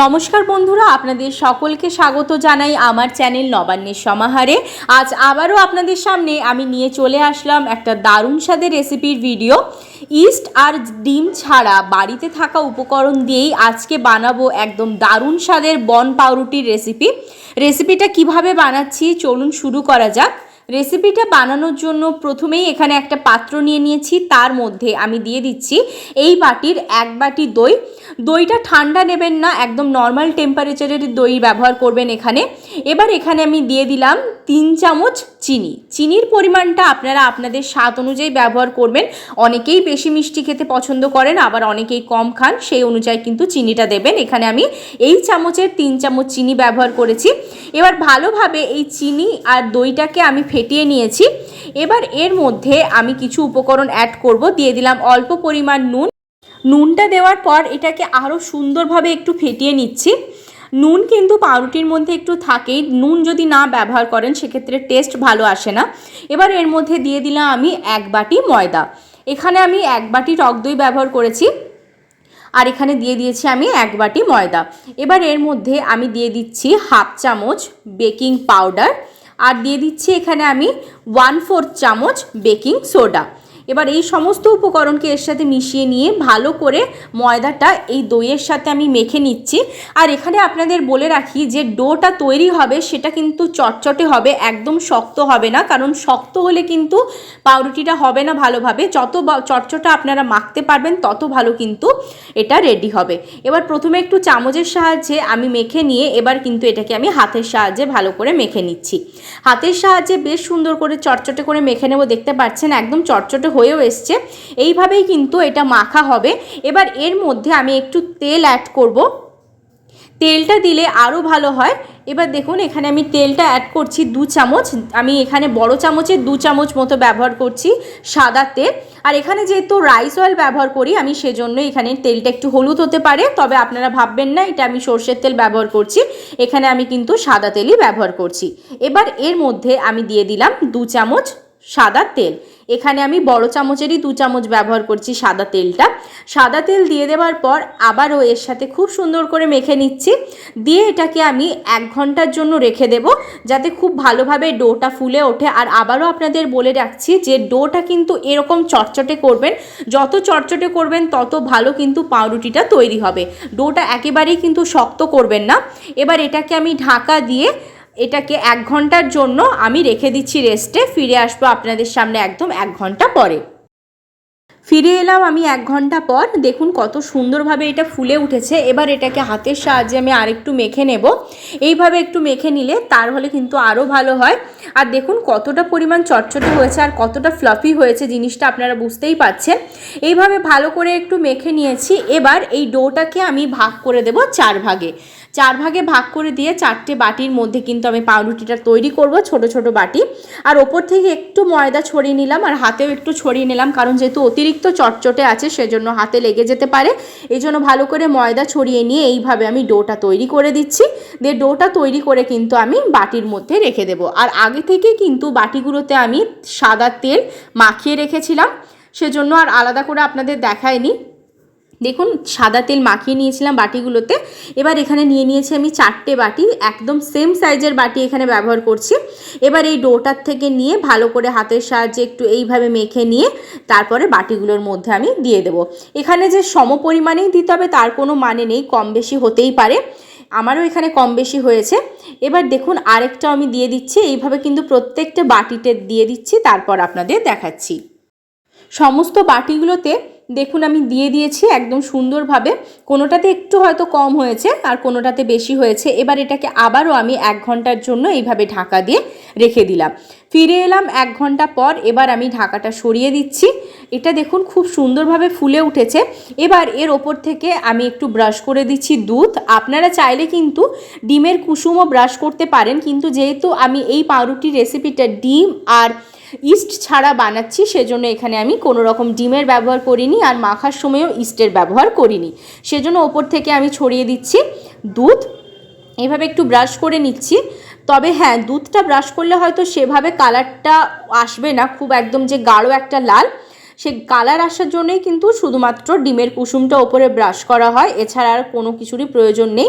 নমস্কার বন্ধুরা, আপনাদের সকলকে স্বাগত জানাই আমার চ্যানেল নবান্নের সমাহারে। আজ আবারও আপনাদের সামনে আমি নিয়ে চলে আসলাম একটা দারুণ স্বাদের রেসিপির ভিডিও। ইস্ট আর ডিম ছাড়া বাড়িতে থাকা উপকরণ দিয়েই আজকে বানাবো একদম দারুণ স্বাদের বন পাউরুটির রেসিপি। রেসিপিটা কীভাবে বানাচ্ছি চলুন শুরু করা যাক। রেসিপিটা বানানোর জন্য প্রথমেই এখানে একটা পাত্র নিয়ে নিয়েছি, তার মধ্যে আমি দিয়ে দিচ্ছি এই বাটির এক বাটি দই দইটা ঠান্ডা নেবেন না, একদম নর্মাল টেম্পারেচারের দই ব্যবহার করবেন এখানে। এবার এখানে আমি দিয়ে দিলাম তিন চামচ চিনি। চিনির পরিমাণটা আপনারা আপনাদের স্বাদ অনুযায়ী ব্যবহার করবেন। অনেকেই বেশি মিষ্টি খেতে পছন্দ করেন, আবার অনেকেই কম খান, সেই অনুযায়ী কিন্তু চিনিটা দেবেন। এখানে আমি এই চামচের তিন চামচ চিনি ব্যবহার করেছি। এবার ভালোভাবে এই চিনি আর দইটাকে আমি ফেটিয়ে নিয়েছি। এবার এর মধ্যে আমি কিছু উপকরণ অ্যাড করব। দিয়ে দিলাম অল্প পরিমাণ নুন নুনটা দেওয়ার পর এটাকে আরও সুন্দরভাবে একটু ফেটিয়ে নিচ্ছি। নুন কিন্তু পাউরুটির মধ্যে একটু থাকেই। নুন যদি না ব্যবহার করেন, সেক্ষেত্রে টেস্ট ভালো আসে না। এবার এর মধ্যে দিয়ে দিলাম আমি এক বাটি ময়দা। এখানে আমি এক বাটি টক দই ব্যবহার করেছি। আর এখানে দিয়ে দিয়েছি আমি এক বাটি ময়দা। এবার এর মধ্যে আমি দিয়ে দিচ্ছি হাফ চামচ বেকিং পাউডার। আর দিয়ে দিচ্ছি এখানে আমি ওয়ান ফোর্থ চামচ বেকিং সোডা। এবার এই সমস্ত উপকরণকে এর সাথে মিশিয়ে নিয়ে ভালো করে ময়দাটা এই দইয়ের সাথে আমি মেখে নিচ্ছি। আর এখানে আপনাদের বলে রাখি যে ডোটা তৈরি হবে সেটা কিন্তু চটচটে হবে, একদম শক্ত হবে না, কারণ শক্ত হলে কিন্তু পাউরুটিটা হবে না ভালোভাবে। যত চটচটা আপনারা মাখতে পারবেন, তত ভালো কিন্তু এটা রেডি হবে। এবার প্রথমে একটু চামচের সাহায্যে আমি মেখে নিয়ে এবার কিন্তু এটাকে আমি হাতের সাহায্যে ভালো করে মেখে নিচ্ছি। হাতের সাহায্যে বেশ সুন্দর করে চটচটে করে মেখে নেব, দেখতে পাচ্ছেন একদম চটচটে হয়েও এসছে। এইভাবেই কিন্তু এটা মাখা হবে। এবার এর মধ্যে আমি একটু তেল অ্যাড করব। তেলটা দিলে আরও ভালো হয়। এবার দেখুন, এখানে আমি তেলটা অ্যাড করছি দু চামচ। আমি এখানে বড় চামচের দু চামচ মতো ব্যবহার করছি সাদা তেল। আর এখানে যেহেতু রাইস অয়েল ব্যবহার করি, আমি সেজন্য এখানে তেলটা একটু হলুদ হতে পারে। তবে আপনারা ভাববেন না, এটা আমি সর্ষের তেল ব্যবহার করছি। এখানে আমি কিন্তু সাদা তেলই ব্যবহার করছি। এবার এর মধ্যে আমি দিয়ে দিলাম দু চামচ সাদা তেল। এখানে আমি বড় চামচেরই দু চামচ ব্যবহার করছি সাদা তেলটা। সাদা তেল দিয়ে দেওয়ার পর আবারও এর সাথে খুব সুন্দর করে মেখে নিচ্ছি। দিয়ে এটাকে আমি এক ঘণ্টার জন্য রেখে দেব যাতে খুব ভালোভাবে ডোটা ফুলে ওঠে। আর আবারও আপনাদের বলে রাখছি যে ডোটা কিন্তু এরকম চটচটে করবেন। যত চটচটে করবেন তত ভালো কিন্তু পাউরুটিটা তৈরি হবে। ডোটা একেবারেই কিন্তু শক্ত করবেন না। এবার এটাকে আমি ঢাকা দিয়ে এটাকে এক ঘণ্টার জন্য আমি রেখে দিচ্ছি রেস্টে ফিরে আসব আপনাদের সামনে একদম এক ঘণ্টা পরে। ফিরে এলাম আমি এক ঘণ্টা পর। দেখুন কত সুন্দরভাবে এটা ফুলে উঠেছে। এবার এটাকে হাতের সাহায্যে আমি আরেকটু মেখে নেব। এইভাবে একটু মেখে নিলে তার হলে কিন্তু আরও ভালো হয়। আর দেখুন কতটা পরিমাণ চটচটে হয়েছে আর কতটা ফ্লাফি হয়েছে জিনিসটা আপনারা বুঝতেই পাচ্ছেন এইভাবে ভালো করে একটু মেখে নিয়েছি। এবার এই ডোটাকে আমি ভাগ করে দেব চার ভাগে। চার ভাগে ভাগ করে দিয়ে চারটে বাটির মধ্যে কিন্তু আমি পাউরুটিটা তৈরি করব, ছোট ছোট বাটি। আর ওপর থেকে একটু ময়দা ছড়িয়ে নিলাম আর হাতেও একটু ছড়িয়ে নিলাম, কারণ যেহেতু অতিরিক্ত চটচটে আছে, সেজন্য হাতে লেগে যেতে পারে। এই জন্য ভালো করে ময়দা ছড়িয়ে নিয়ে এইভাবে আমি ডোটা তৈরি করে দিচ্ছি। দিয়ে ডোটা তৈরি করে কিন্তু আমি বাটির মধ্যে রেখে দেবো। আর আগে থেকে কিন্তু বাটিগুলোতে আমি সাদা তেল মাখিয়ে রেখেছিলাম, সেজন্য আর আলাদা করে আপনাদের দেখায়নি দেখুন, সাদা তেল মাখিয়ে নিয়েছিলাম বাটিগুলোতে। এবার এখানে নিয়ে নিয়েছি আমি চারটে বাটি, একদম সেম সাইজের বাটি এখানে ব্যবহার করছি। এবার এই ডোটার থেকে নিয়ে ভালো করে হাতের সাহায্যে একটু এইভাবে মেখে নিয়ে তারপরে বাটিগুলোর মধ্যে আমি দিয়ে দেবো। এখানে যে সম পরিমাণেই দিতে হবে তার কোনো মানে নেই, কম বেশি হতেই পারে। আমারও এখানে কম বেশি হয়েছে। এবার দেখুন, আরেকটা আমি দিয়ে দিচ্ছি। এইভাবে কিন্তু প্রত্যেকটা বাটিতে দিয়ে দিচ্ছি, তারপর আপনাদের দেখাচ্ছি। সমস্ত বাটিগুলোতে দেখুন আমি দিয়ে দিয়েছি একদম সুন্দরভাবে। কোনোটাতে একটু হয়তো কম হয়েছে আর কোনোটাতে বেশি হয়েছে। এবার এটাকে আবারও আমি এক ঘণ্টার জন্য এইভাবে ঢাকা দিয়ে রেখে দিলাম। ফিরে এলাম এক ঘণ্টা পর এবার আমি ঢাকাটা সরিয়ে দিচ্ছি। এটা দেখুন খুব সুন্দরভাবে ফুলে উঠেছে। এবার এর ওপর থেকে আমি একটু ব্রাশ করে দিচ্ছি দুধ। আপনারা চাইলে কিন্তু ডিমের কুসুমও ব্রাশ করতে পারেন। কিন্তু যেহেতু আমি এই পাউরুটির রেসিপিটা ডিম আর ইস্ট ছাড়া বানাচ্ছি, সেজন্য এখানে আমি কোনো রকম ডিমের ব্যবহার করিনি আর মাখার সময়ও ইস্টের ব্যবহার করিনি। সেজন্য ওপর থেকে আমি ছড়িয়ে দিচ্ছি দুধ। এভাবে একটু ব্রাশ করে নিচ্ছি। তবে হ্যাঁ দুধটা ব্রাশ করলে হয়তো সেভাবে কালারটা আসবে না, খুব একদম যে গাঢ় একটা লাল। সে কালার আসার জন্যই কিন্তু শুধুমাত্র ডিমের কুসুমটা ওপরে ব্রাশ করা হয়, এছাড়া আর কোনো কিছুরই প্রয়োজন নেই।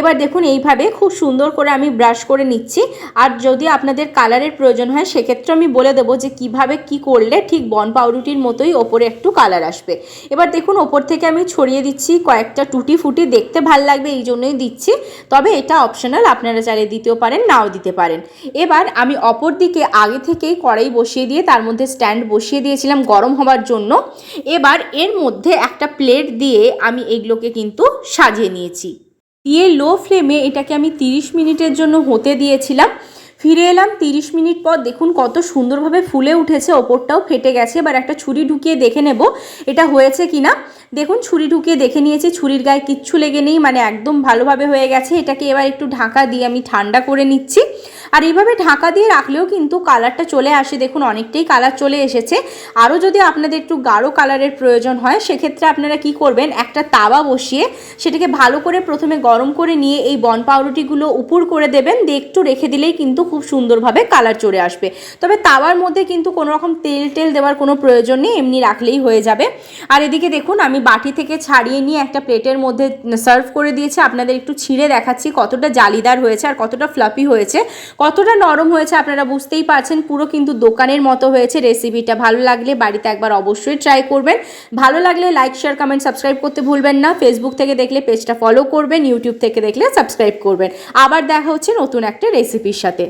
এবার দেখুন এইভাবে খুব সুন্দর করে আমি ব্রাশ করে নিচ্ছি। আর যদি আপনাদের কালারের প্রয়োজন হয়, সেক্ষেত্রে আমি বলে দেবো যে কীভাবে কি করলে ঠিক বন পাউরুটির মতোই ওপরে একটু কালার আসবে। এবার দেখুন ওপর থেকে আমি ছড়িয়ে দিচ্ছি কয়েকটা টুটি ফুটি, দেখতে ভালো লাগবে এই জন্যই দিচ্ছি। তবে এটা অপশনাল, আপনারা চাইলে দিতেও পারেন, নাও দিতে পারেন। এবার আমি অপর দিকে আগে থেকেই কড়াই বসিয়ে দিয়ে তার মধ্যে স্ট্যান্ড বসিয়ে দিয়েছিলাম গরম হওয়ার জন্য। এবার এর মধ্যে একটা প্লেট দিয়ে আমি এগুলোকে কিন্তু সাজিয়ে নিয়েছি। দিয়ে লো ফ্লেমে এটাকে আমি 30 মিনিটের জন্য হতে দিয়েছিলাম। ফিরে এলাম 30 মিনিট পর দেখুন কত সুন্দরভাবে ফুলে উঠেছে, ওপরটাও ফেটে গেছে। এবার একটা ছুরি ঢুকিয়ে দেখে নেব, এটা হয়েছে কিনা। দেখুন, ছুরি ঢুকিয়ে দেখে নিয়েছি, ছুরির গায়ে কিচ্ছু লেগে নেই মানে একদম ভালোভাবে হয়ে গেছে। এটাকে এবার একটু ঢাকা দিয়ে আমি ঠান্ডা করে নিচ্ছি। আর এইভাবে ঢাকা দিয়ে রাখলেও কিন্তু কালারটা চলে আসে। দেখুন, অনেকটাই কালার চলে এসেছে। আরও যদি আপনাদের একটু গাঢ় কালারের প্রয়োজন হয়, সেক্ষেত্রে আপনারা কি করবেন? একটা তাওয়া বসিয়ে সেটাকে ভালো করে প্রথমে গরম করে নিয়ে এই বন পাউরুটিগুলো উপর করে দেবেন। দিয়ে একটু রেখে দিলেই কিন্তু খুব সুন্দরভাবে কালার চলে আসবে। তবে তাওয়ার মধ্যে কিন্তু কোনো রকম তেল টেল দেওয়ার কোনো প্রয়োজন নেই, এমনি রাখলেই হয়ে যাবে। আর এদিকে দেখুন, আমি বাটি থেকে ছাড়িয়ে নিয়ে একটা প্লেটের মধ্যে সার্ভ করে দিয়েছি। আপনাদের একটু ছিঁড়ে দেখাচ্ছি কতটা জালিদার হয়েছে আর কতটা ফ্লাফি হয়েছে। কতটা নরম হয়েছে আপনারা বুঝতেই পারছেন, পুরো কিন্তু দোকানের মতো হয়েছে রেসিপিটা ভালো লাগলে বাড়িতে একবার অবশ্যই ট্রাই করবেন। ভালো লাগলে লাইক শেয়ার কমেন্ট সাবস্ক্রাইব করতে ভুলবেন না। ফেসবুক থেকে দেখলে পেজটা ফলো করবেন ইউটিউব থেকে দেখলে সাবস্ক্রাইব করবেন। আবার দেখা হচ্ছে নতুন একটা রেসিপির সাথে।